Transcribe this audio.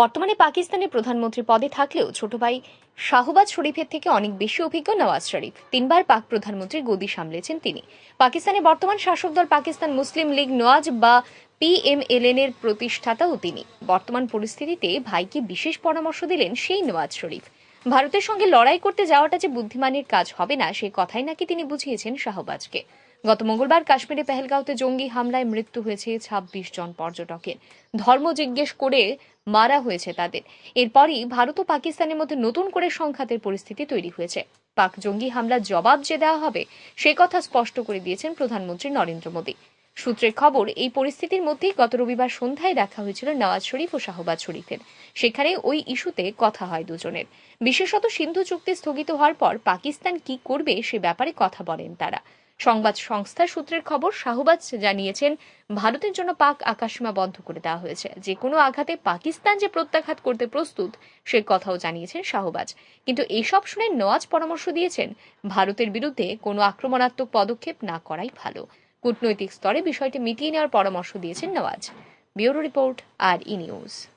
বর্তমানে পাকিস্তানের প্রধানমন্ত্রী পদে থাকলেও ছোট ভাই শাহবাজ শরীফের থেকে অনেক বেশি অভিজ্ঞ নওয়াজ শরীফ। তিনবার পাক প্রধানমন্ত্রীর গদি সামলেছেন তিনি। পাকিস্তানের বর্তমান শাসক দল পাকিস্তান মুসলিম লীগ নওয়াজ বা পিএমএলএন এর প্রতিষ্ঠাতাও তিনি। বর্তমান পরিস্থিতিতে ভাইকে বিশেষ পরামর্শ দিলেন সেই নওয়াজ শরীফ। ভারতের সঙ্গে লড়াই করতে যাওয়াটা যে বুদ্ধিমানের কাজ হবে না, সে কথাই নাকি তিনি বুঝিয়েছেন শাহবাজকে। গত মঙ্গলবার কাশ্মীরে পেহেলগাঁওতে জঙ্গি হামলায় মৃত্যু হয়েছে ছাব্বিশ জন পর্যটকের। ধর্ম জিজ্ঞেস করে মারা হয়েছে তাদের। এরপরই ভারত ও পাকিস্তানের মধ্যে নতুন করে সংঘাতের পরিস্থিতি তৈরি হয়েছে। পাক জঙ্গি হামলার জবাব যে দেওয়া হবে, সে কথা স্পষ্ট করে দিয়েছেন প্রধানমন্ত্রী নরেন্দ্র মোদী। সূত্রের খবর, এই পরিস্থিতির মধ্যেই গত রবিবার সন্ধ্যায় দেখা হয়েছিল নওয়াজ শরীফ ও শাহবাজ শরীফের। সেখানে ওই ইস্যুতে কথা হয় দুজনের। বিশেষত সিন্ধু চুক্তি স্থগিত হওয়ার পর পাকিস্তান কি করবে সে ব্যাপারে কথা বলেন তারা। সংবাদ সংস্থার সূত্রের খবর, শাহবাজ জানিয়েছেন, ভারতের জন্য পাক আকাশসীমা বন্ধ করে দেওয়া হয়েছে। যে কোনো আঘাতে পাকিস্তান যে প্রত্যাঘাত করতে প্রস্তুত, সে কথাও জানিয়েছেন শাহবাজ। কিন্তু এসব শুনে নওয়াজ পরামর্শ দিয়েছেন, ভারতের বিরুদ্ধে কোনো আক্রমণাত্মক পদক্ষেপ না করাই ভালো। কূটনৈতিক স্তরে বিষয়টি মিটিয়ে নেওয়ার পরামর্শ দিয়েছেন নওয়াজ। ব্যুরো রিপোর্ট, আর ই নিউজ।